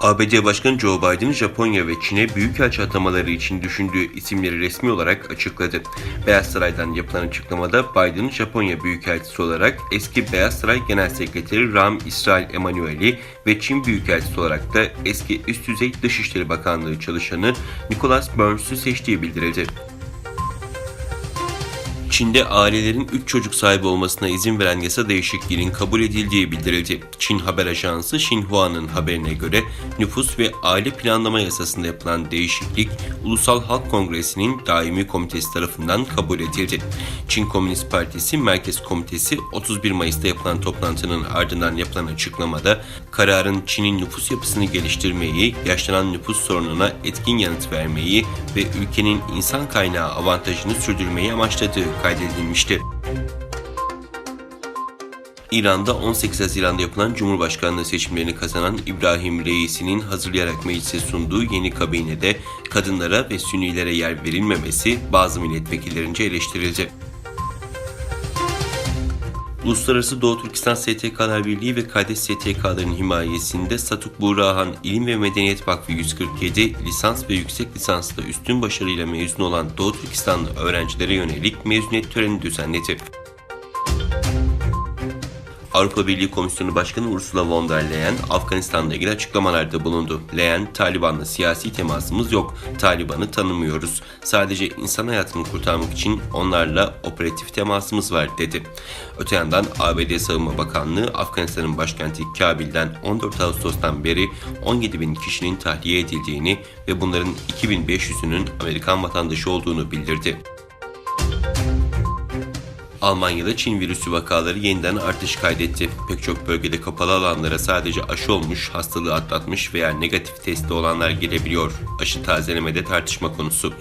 ABD Başkanı Joe Biden, Japonya ve Çin'e büyükelçi atamaları için düşündüğü isimleri resmi olarak açıkladı. Beyaz Saray'dan yapılan açıklamada Biden, Japonya Büyükelçisi olarak eski Beyaz Saray Genel Sekreteri Rahm İsrail Emanueli ve Çin Büyükelçisi olarak da eski Üst Düzey Dışişleri Bakanlığı çalışanı Nicholas Burns'u seçtiği bildirildi. Çin'de ailelerin 3 çocuk sahibi olmasına izin veren yasa değişikliğinin kabul edildiği bildirildi. Çin haber ajansı Xinhua'nın haberine göre nüfus ve aile planlama yasasında yapılan değişiklik Ulusal Halk Kongresi'nin daimi komitesi tarafından kabul edildi. Çin Komünist Partisi Merkez Komitesi 31 Mayıs'ta yapılan toplantının ardından yapılan açıklamada kararın Çin'in nüfus yapısını geliştirmeyi, yaşlanan nüfus sorununa etkin yanıt vermeyi ve ülkenin insan kaynağı avantajını sürdürmeyi amaçladığı kaydedilmişti. İran'da 18 Haziran'da yapılan Cumhurbaşkanlığı seçimlerini kazanan İbrahim Reisi'nin hazırlayarak meclise sunduğu yeni kabinede kadınlara ve Sünnilere yer verilmemesi bazı milletvekillerince eleştirildi. Uluslararası Doğu Türkistan STK'lar Birliği ve Kardeş STK'ların himayesinde Satuk Buğrahan İlim ve Medeniyet Vakfı 147 lisans ve yüksek lisansla üstün başarıyla mezun olan Doğu Türkistanlı öğrencilere yönelik mezuniyet töreni düzenledi. Avrupa Birliği Komisyonu Başkanı Ursula von der Leyen, Afganistan'la ilgili açıklamalarda bulundu. Leyen, Taliban'la siyasi temasımız yok, Taliban'ı tanımıyoruz. Sadece insan hayatını kurtarmak için onlarla operatif temasımız var dedi. Öte yandan ABD Savunma Bakanlığı, Afganistan'ın başkenti Kabil'den 14 Ağustos'tan beri 17 bin kişinin tahliye edildiğini ve bunların 2500'ünün Amerikan vatandaşı olduğunu bildirdi. Almanya'da Çin virüsü vakaları yeniden artış kaydetti. Pek çok bölgede kapalı alanlara sadece aşı olmuş, hastalığı atlatmış veya negatif testi olanlar girebiliyor. Aşı tazelemede tartışma konusu.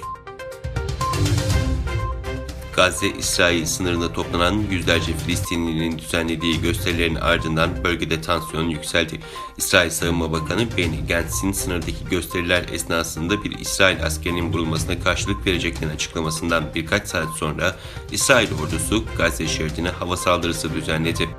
Gazze-İsrail sınırında toplanan yüzlerce Filistinlinin düzenlediği gösterilerin ardından bölgede tansiyon yükseldi. İsrail Savunma Bakanı Benny Gantz'in sınırdaki gösteriler esnasında bir İsrail askerinin vurulmasına karşılık vereceklerini açıklamasından birkaç saat sonra İsrail ordusu Gazze şeridine hava saldırısı düzenledi.